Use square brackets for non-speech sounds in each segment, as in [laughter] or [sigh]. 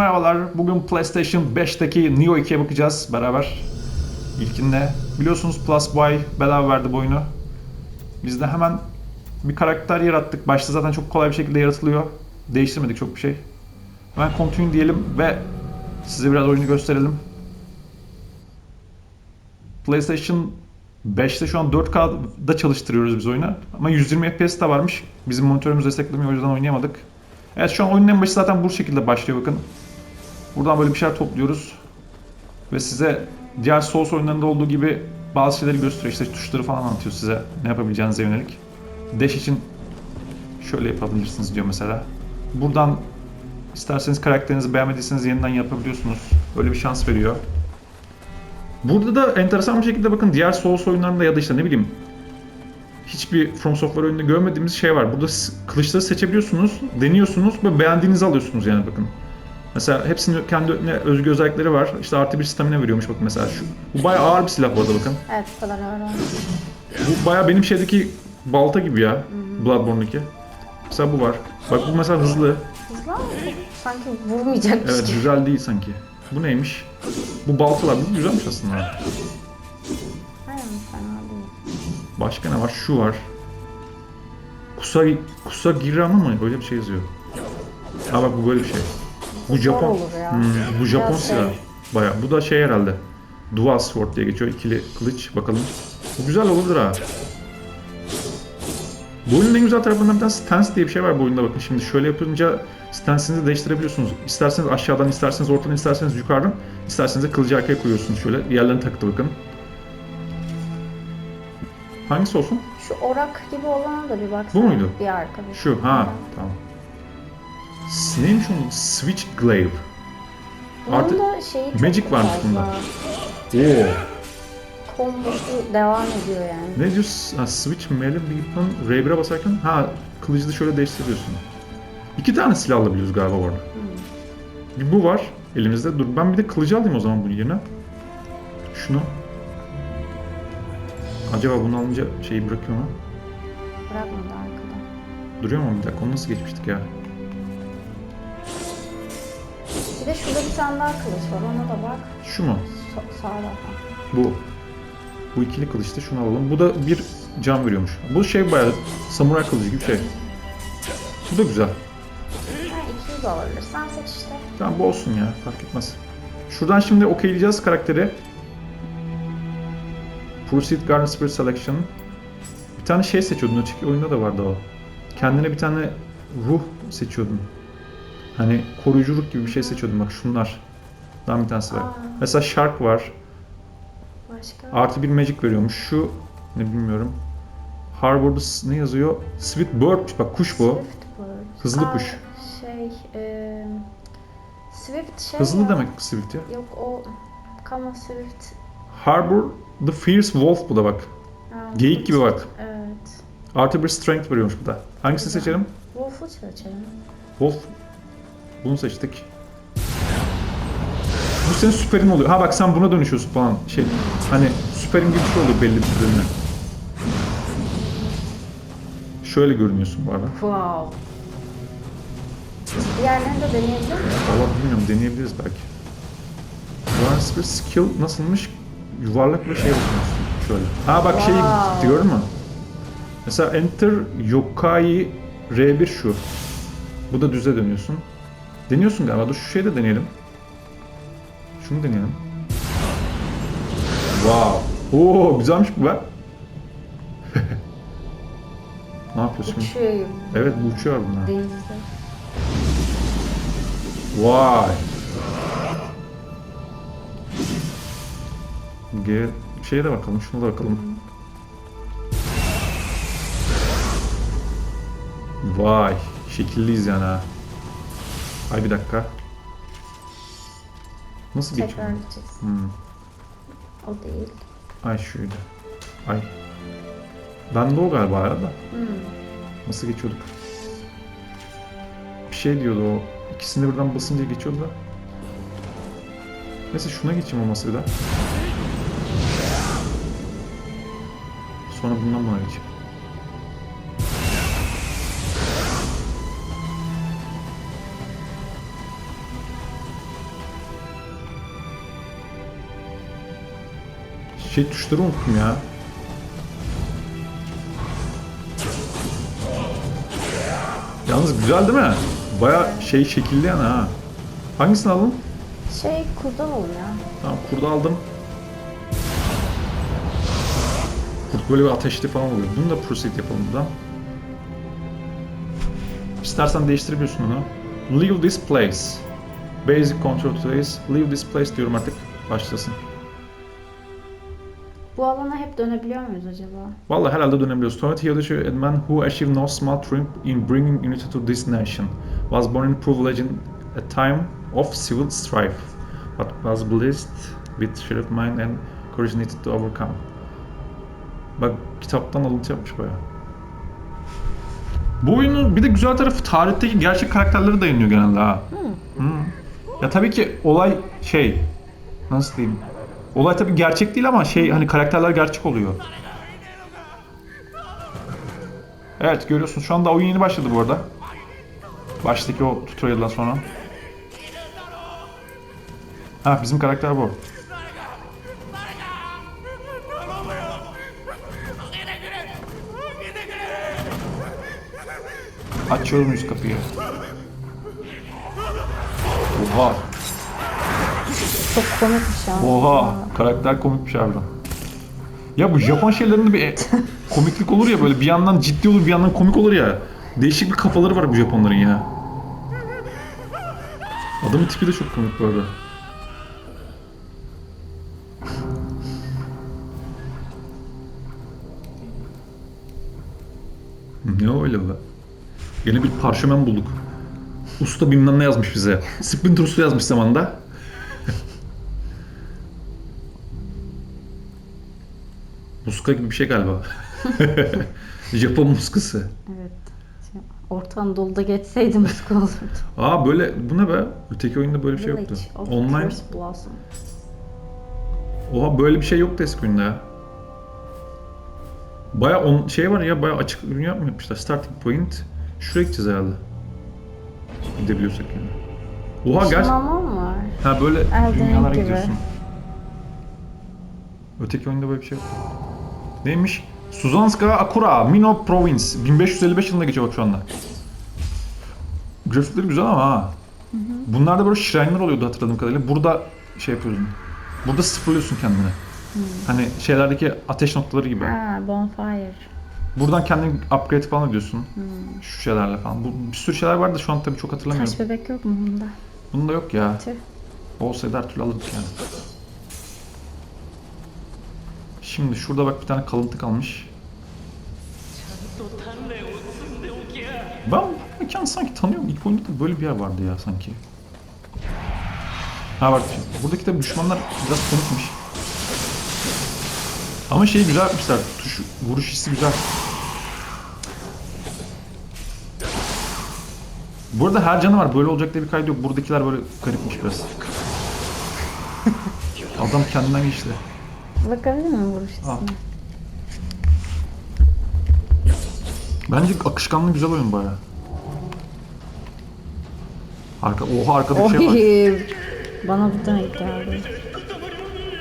merhabalar. Bugün PlayStation 5'teki Neo 2'ye bakacağız beraber. İlkinde biliyorsunuz Plus Buy bedava verdi bu oyunu. Biz de hemen bir karakter yarattık. Başta zaten çok kolay bir şekilde yaratılıyor. Değiştirmedik çok bir şey. Hemen continue diyelim ve size biraz oyunu gösterelim. PlayStation 5'te şu an 4K'da çalıştırıyoruz biz oyunu. Ama 120 FPS de varmış. Bizim monitörümüz desteklemiyor o yüzden oynayamadık. Evet şu an oyunun en başı zaten bu şekilde başlıyor bakın. Buradan böyle bir şeyler topluyoruz. Ve size diğer Souls oyunlarında olduğu gibi bazı şeyleri gösteriyor. İşte tuşları falan anlatıyor size ne yapabileceğinize yönelik. Dash için şöyle yapabilirsiniz diyor mesela. Buradan isterseniz karakterinizi beğenmediyseniz yeniden yapabiliyorsunuz. Böyle bir şans veriyor. Burada da enteresan bir şekilde bakın diğer Souls oyunlarında ya da işte ne bileyim hiçbir From Software oyununda görmediğimiz şey var. Burada kılıçları seçebiliyorsunuz, deniyorsunuz ve beğendiğinizi alıyorsunuz yani bakın. Mesela hepsinin kendi özgü özellikleri var. İşte artı bir stamina veriyormuş bakın mesela şu. Bu bayağı ağır bir silah bu arada bakın. Evet bu kadar ağır olmuş. Bu bayağı benim şeydeki balta gibi ya. Bloodborne'daki. Mesela bu var. Bak bu mesela hızlı. Hızlı ama sanki vurmayacakmış Evet gibi. güzel değil sanki. Bu neymiş? Bu baltalar. Bu güzelmiş aslında. Aynen fena değil. Başka ne var? Şu var. Kusa, Kusagirama mı? Öyle bir şey yazıyor. Ha bak bu böyle bir şey. Bu Japon. Hmm, bu Japon Biraz şey. silahı. Baya. Bu da şey herhalde. Dual Sword diye geçiyor. İkili kılıç. Bakalım. Bu güzel olabilir ha. Bu oyunun en güzel tarafından bir tane stance diye bir şey var bu oyunda bakın. Şimdi şöyle yapınca stance'inizi değiştirebiliyorsunuz. İsterseniz aşağıdan, isterseniz ortadan, isterseniz yukarıdan, isterseniz de kılıcı arkaya koyuyorsunuz şöyle. Yerlerine takılı bakın. Hangisi olsun? Şu orak gibi olana da bir baksana. Bu muydu? Bir arkadaş. Şu, ha tamam. Neymiş onun? Switch Glaive. Bunun Artı- da şeyi çok Magic varmış bunda. Oo. Kombosu devam ediyor yani. Ne diyor? Ha, switch melee weapon R1'e basarken ha kılıcı da şöyle değiştiriyorsun. İki tane silah alabiliyoruz galiba orada. Bir bu var elimizde. Dur ben bir de kılıcı alayım o zaman bunun yerine. Şunu. Acaba bunu alınca şeyi bırakıyor mu? Bırakmadı arkada. Duruyor mu bir dakika? Onu nasıl geçmiştik ya? Bir de şurada bir tane daha kılıç var. Ona da bak. Şu mu? So- sağda. Bu. Bu ikili kılıçta şunu alalım. Bu da bir can veriyormuş. Bu şey bayağı samuray kılıcı gibi şey. Bu da güzel. Ha 200 olabilir. Sen seç işte. Tamam bu olsun ya fark etmez. Şuradan şimdi okeyleyeceğiz karakteri. Proceed Garden Spirit Selection. Bir tane şey seçiyordun öteki oyunda da vardı o. Kendine bir tane ruh seçiyordun. Hani koruyucu ruh gibi bir şey seçiyordun bak şunlar. Daha bir tanesi var. Aa. Mesela Shark var. Başka? Artı bir magic veriyormuş. Şu ne bilmiyorum. Harbor'da ne yazıyor? Sweet Bird. Bak kuş bu. Swift Bird. Hızlı Aa, kuş. Şey, e, Swift şey Hızlı ya. demek Swift ya. Yok o Kama Swift. Harbor the Fierce Wolf bu da bak. Ha, Geyik gibi bak. Evet. Artı bir strength veriyormuş bu da. Hangisini Güzel. seçelim? Wolf'u seçelim. Wolf. Bunu seçtik. Bu senin süperin oluyor. Ha bak sen buna dönüşüyorsun falan. Şey hani süperin gibi bir şey oluyor belli bir bölümde. Şöyle görünüyorsun bu arada. Wow. Diğerlerini de deneyebilir miyiz? Valla bilmiyorum deneyebiliriz belki. Warren Spear skill nasılmış? Yuvarlak bir şey bakıyorsun. Şöyle. Ha bak şey Wow. diyor mu? Mesela Enter Yokai R1 şu. Bu da düze dönüyorsun. Deniyorsun galiba. Dur şu şeyi de deneyelim. Şunu deneyelim. Wow. Oo güzelmiş bu be. [laughs] ne yapıyorsun? Uçuyor gibi. Evet bu uçuyor bunlar. Denizde. Vay. Gel şeye de bakalım, şuna da bakalım. Vay, şekilliyiz yani ha. Ay bir dakika. Nasıl geçiyor? Tekrar gideceğiz. Hmm. O değil. Ay şuydu. Ay. Ben de o galiba ya da. Hmm. Nasıl geçiyorduk? Bir şey diyordu o. İkisini birden basınca geçiyordu da. Neyse şuna geçeyim olması bir daha. Sonra bundan buna geçeyim. Şey tuşları unuttum ya. Yalnız güzel değil mi? Baya şey şekilli yani ha. Hangisini aldın? Şey kurda ol ya. Tamam kurdu aldım. Kurt böyle bir ateşli falan oluyor. Bunu da proceed yapalım buradan. İstersen değiştirebiliyorsun onu. Leave this place. Basic control today's. Leave this place diyorum artık. Başlasın. Bu alana hep dönebiliyor muyuz acaba? Vallahi herhalde dönebiliyoruz. Tonet Hiyodashi, a man who achieved no small triumph in bringing unity to this nation, was born in privilege in a time of civil strife, but was blessed with sheriff mind and courage needed to overcome. Bak kitaptan alıntı yapmış bayağı. Bu oyunun bir de güzel tarafı tarihteki gerçek karakterlere dayanıyor genelde ha. Hı. Ya tabii ki olay şey nasıl diyeyim? Olay tabii gerçek değil ama şey hani karakterler gerçek oluyor. Evet görüyorsun şu anda oyun yeni başladı bu arada. Baştaki o tutorial'dan sonra. Ha bizim karakter bu. Açıyorum üst kapıyı. Oha. Çok komikmiş ya. Oha. Karakter komikmiş harbiden. Ya bu Japon şeylerinde bir e- komiklik olur ya böyle bir yandan ciddi olur bir yandan komik olur ya. Değişik bir kafaları var bu Japonların ya. Adamın tipi de çok komik bu arada. Ne öyle be? Yine bir parşömen bulduk. Usta bilmem ne yazmış bize. Splinter Usta yazmış zamanında. Muska gibi bir şey galiba. [laughs] Japon muskası. Evet. Şey, Orta Anadolu'da geçseydim muska olurdu. [laughs] Aa böyle bu ne be? Öteki oyunda böyle bir şey yoktu. Online. Oha böyle bir şey yoktu eski oyunda ya. Baya on, şey var ya baya açık dünya mı yapmışlar? Starting point. Şuraya gideceğiz herhalde. Gidebiliyorsak yani. Oha gerçekten. Var? Ha böyle Elden dünyalara gibi. gidiyorsun. Öteki oyunda böyle bir şey yoktu. Neymiş? Suzanska Akura, Mino Province. 1555 yılında geçiyor bak şu anda. Grafikleri güzel ama ha. Bunlarda böyle shrine'lar oluyordu hatırladığım kadarıyla. Burada şey yapıyorsun. Burada sıfırlıyorsun kendini. Hani şeylerdeki ateş noktaları gibi. Ha, bonfire. Buradan kendini upgrade falan ediyorsun. Şu şeylerle falan. Bu, bir sürü şeyler vardı şu an tabii çok hatırlamıyorum. Taş bebek yok mu bunda? Bunda yok ya. Tüh. Olsaydı her türlü alırdık yani. Şimdi şurada bak bir tane kalıntı kalmış. Ben bu mekanı sanki tanıyorum. İlk oyunda da böyle bir yer vardı ya sanki. Ha bak buradaki de düşmanlar biraz komikmiş. Ama şeyi güzel yapmışlar. Tuş, vuruş hissi güzel. Bu arada her canı var. Böyle olacak diye bir kaydı yok. Buradakiler böyle garipmiş biraz. [laughs] Adam kendinden geçti. Bakabilir miyim vuruş Al. Bence akışkanlığı güzel oyun baya. Arka, oha arkada bir şey var. Oy. Bana bu denk geldi.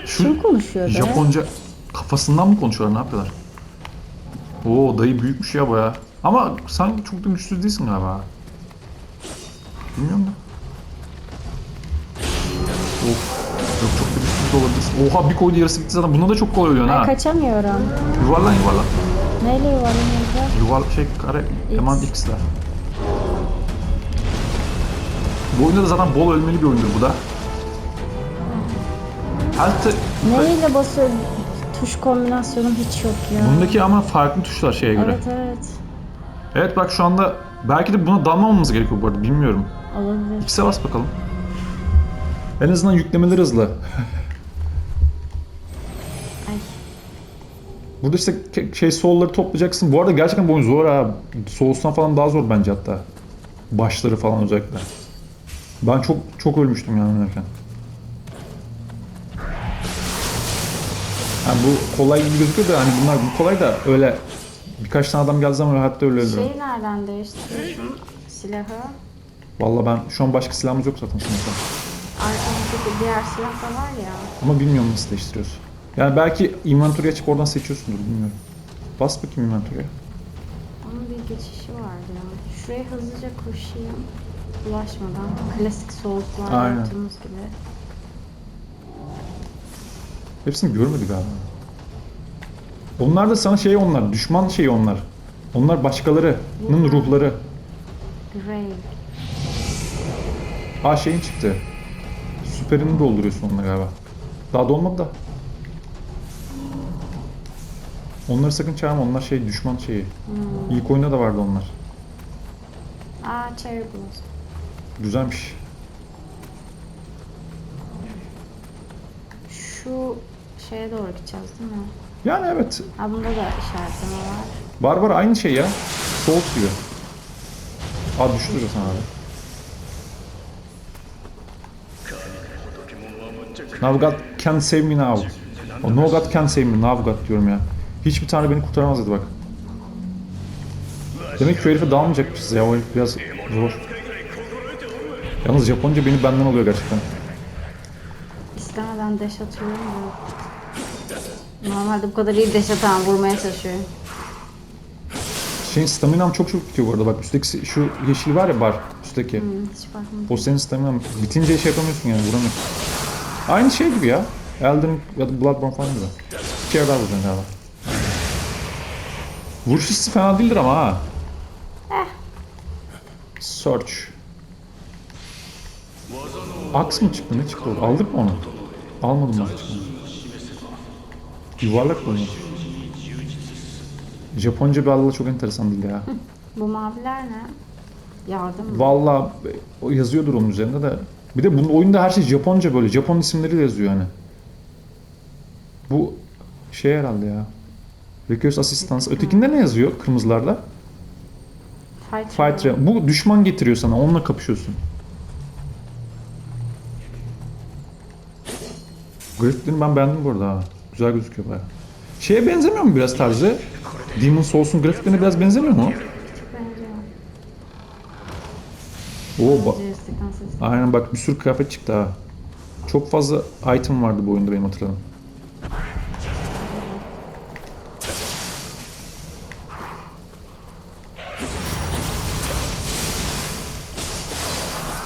Şu Kim konuşuyor be? Japonca kafasından mı konuşuyorlar ne yapıyorlar? Oo dayı büyükmüş ya baya. Ama sanki çok da güçsüz değilsin galiba. Bilmiyorum da. Oha bir koydu yarısı gitti zaten. Bunda da çok kolay oluyor ha. kaçamıyorum. Yuvarlan yuvarlan. Neyle yuvarlanacağım? Yuval şey kare eman x'ler. Bu oyunda da zaten bol ölmeli bir oyundur bu da. Health'ı Neyle basıyor? Tuş kombinasyonum hiç yok ya. bundaki ama farklı tuşlar şeye göre. Evet evet. Evet bak şu anda belki de buna dalmamamız gerekiyor bu arada bilmiyorum. Olabilir. X'e bas bakalım. En azından yüklemeleri hızlı. [laughs] Burada işte şey soul'ları toplayacaksın. Bu arada gerçekten bu oyun zor ha. Souls'tan falan daha zor bence hatta. Başları falan özellikle. Ben çok çok ölmüştüm yani oynarken. Yani bu kolay gibi gözüküyor da hani bunlar bu kolay da öyle birkaç tane adam geldiği zaman hayatta öyle ölürüm. Şeyi nereden değiştiriyorsun? Silahı. Vallahi ben şu an başka silahımız yok zaten sınıfta. Arkamızdaki diğer silah da var ya. Ama bilmiyorum nasıl değiştiriyoruz. Yani belki inventory açıp oradan seçiyorsundur bilmiyorum. Bas bakayım inventory'e. Onun bir geçişi vardı ya. Şuraya hızlıca koşayım. Bulaşmadan. Klasik soğuklar Aynen. yaptığımız gibi. Hepsini görmedi galiba. Onlar da sana şey onlar, düşman şey onlar. Onlar başkalarının ruhları. Grey. Ha şeyin çıktı. Süperini dolduruyorsun onunla galiba. Daha dolmadı da. Onları sakın çağırma. Onlar şey düşman şeyi. İlk oyunda da vardı onlar. Aa Cherry Blossom. Güzelmiş. Şu şeye doğru gideceğiz değil mi? Yani evet. Ha bunda da işaretleme var. Var aynı şey ya. Soğuk gibi. Aa düştü zaten abi. Now God can save me now. O no God can save me. Now God diyorum ya. Hiçbir tane beni kurtaramaz dedi bak. Demek ki şu herife dalmayacakmışız ya. O herif biraz zor. Yalnız Japonca beni benden oluyor gerçekten. İstemeden deş atıyorum da. Normalde bu kadar iyi deş atan vurmaya çalışıyorum. Şeyin staminam çok çok bitiyor bu arada bak. Üstteki şu yeşil var ya bar. Üstteki. Hmm, hiç bakmadım. O senin staminan bitince şey yapamıyorsun yani vuramıyorsun. Aynı şey gibi ya. Elden ya da Bloodborne falan gibi. Bir kere daha vuracaksın galiba. Vuruş hissi fena değildir ama ha. Search. Aks mı çıktı? Ne çıktı orada? Aldık mı onu? Almadım ben. Yuvarlak mı? Japonca bir Allah çok enteresan değil ya. Bu maviler ne? Yardım mı? Valla o yazıyordur onun üzerinde de. Bir de bunun oyunda her şey Japonca böyle. Japon isimleri de yazıyor yani. Bu şey herhalde ya. Request Assistance. Ötekinde ne yazıyor kırmızılarda? Fight, Fight Ram. Bu düşman getiriyor sana. Onunla kapışıyorsun. Grafiklerini ben beğendim bu arada ha. Güzel gözüküyor baya. Şeye benzemiyor mu biraz tarzı? Demon Souls'un grafiklerine biraz benzemiyor mu? Oo, ba- Joystick'ten ses. Aynen bak bir sürü kıyafet çıktı ha. Çok fazla item vardı bu oyunda benim hatırladığım.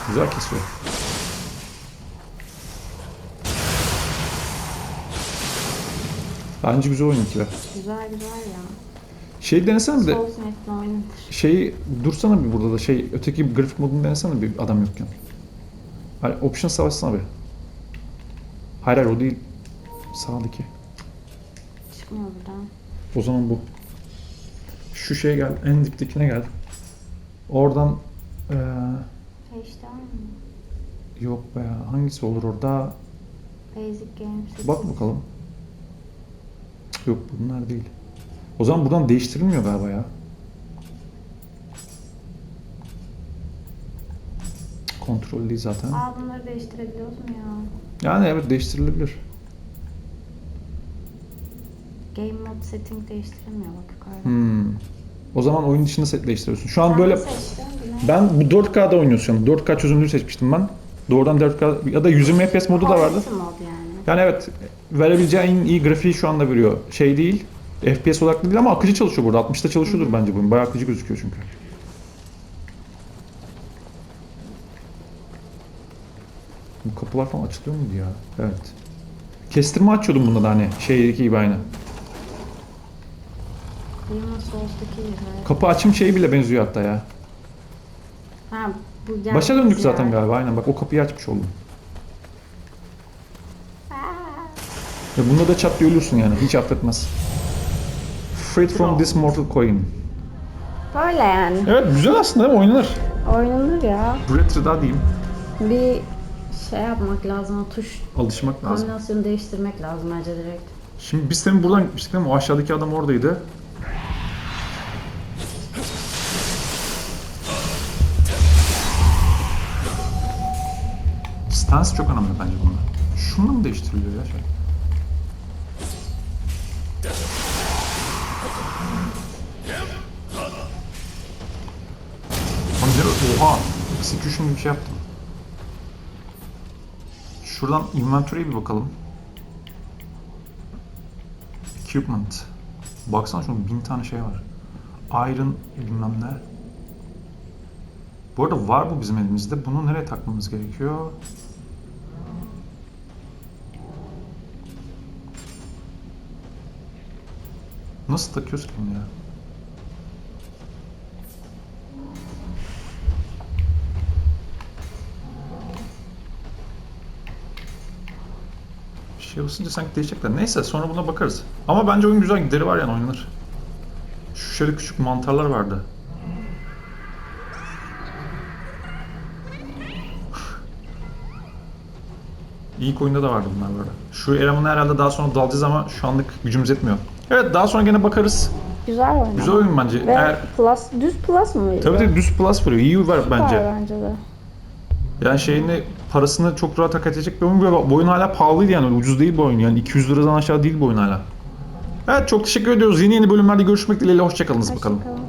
Güzel kesiyor. Bence güzel oyun ikiler. Güzel güzel ya. Şey denesene bir de şeyi dursana bir burada da şey öteki grafik modunu denesene bir adam yokken. Hani option savaşsana bir. Hayır hayır o değil. Sağdaki. Çıkmıyor buradan. O zaman bu. Şu şeye gel. En diptekine gel. Oradan eee HD var mı? yok be hangisi olur orada? Basic Games. Bak bakalım. Cık, Yok bunlar değil. O zaman buradan değiştirilmiyor galiba ya. Kontrol değil zaten. Aa bunları değiştirebiliyoruz mu ya? Yani evet değiştirilebilir. Game mode setting değiştirilmiyor bak yukarıda. Hmm. O zaman oyun dışında set değiştiriyorsun. Şu an Sen böyle ne? Ben bu 4K'da oynuyoruz şu an. 4K çözünürlüğü seçmiştim ben. Doğrudan 4K ya da 120 FPS modu da vardı. Quality mod yani. Yani evet verebileceği en iyi grafiği şu anda veriyor. Şey değil. FPS olarak değil ama akıcı çalışıyor burada. 60'ta çalışıyordur bence bu oyun. Bayağı akıcı gözüküyor çünkü. Bu kapılar falan açılıyor muydu ya? Evet. Kestirme açıyordum bunda da hani şeydeki gibi aynı. Gibi. Kapı açım şeyi bile benziyor hatta ya. Ha bu Başa döndük yer. zaten galiba aynen bak o kapıyı açmış oldum. Ve bunda da çat diye ölürsün yani hiç affetmez. Freed from this mortal coin. Böyle yani. Evet güzel aslında değil mi? Oynanır. Oynanır ya. Retro daha diyeyim. Bir şey yapmak lazım. O tuş Alışmak lazım. kombinasyonu değiştirmek lazım bence direkt. Şimdi biz senin buradan gitmiştik değil mi? O aşağıdaki adam oradaydı. Stance çok önemli bence bunda. Şununla mı değiştiriliyor ya şey? Oha! Execution gibi bir şey yaptım. Şuradan inventory'e bir bakalım. Equipment. Baksana şunun bin tane şey var. Iron bilmem ne. Bu arada var bu bizim elimizde. Bunu nereye takmamız gerekiyor? Nasıl bunu ya? Şey ısınca sanki değişecekler. Neyse sonra buna bakarız. Ama bence oyun güzel gideri var yani oynanır. Şu şöyle küçük mantarlar vardı. İlk oyunda da vardı bunlar böyle. Şu elemanı herhalde daha sonra dalacağız ama şu anlık gücümüz yetmiyor. Evet daha sonra gene bakarız. Güzel oyun. Güzel oyun bence. Ve Eğer, plus, düz plus mı veriyor? tabii tabii düz plus veriyor. İyi var Süper bence. bence de. Yani şeyini parasını çok rahat hak edecek bir oyun. ve Bu oyun hala pahalıydı yani. Ucuz değil bu oyun. Yani 200 liradan aşağı değil bu oyun hala. Evet çok teşekkür ediyoruz. Yeni yeni bölümlerde görüşmek dileğiyle. Hoşçakalınız bakalım. Hoşçakalın.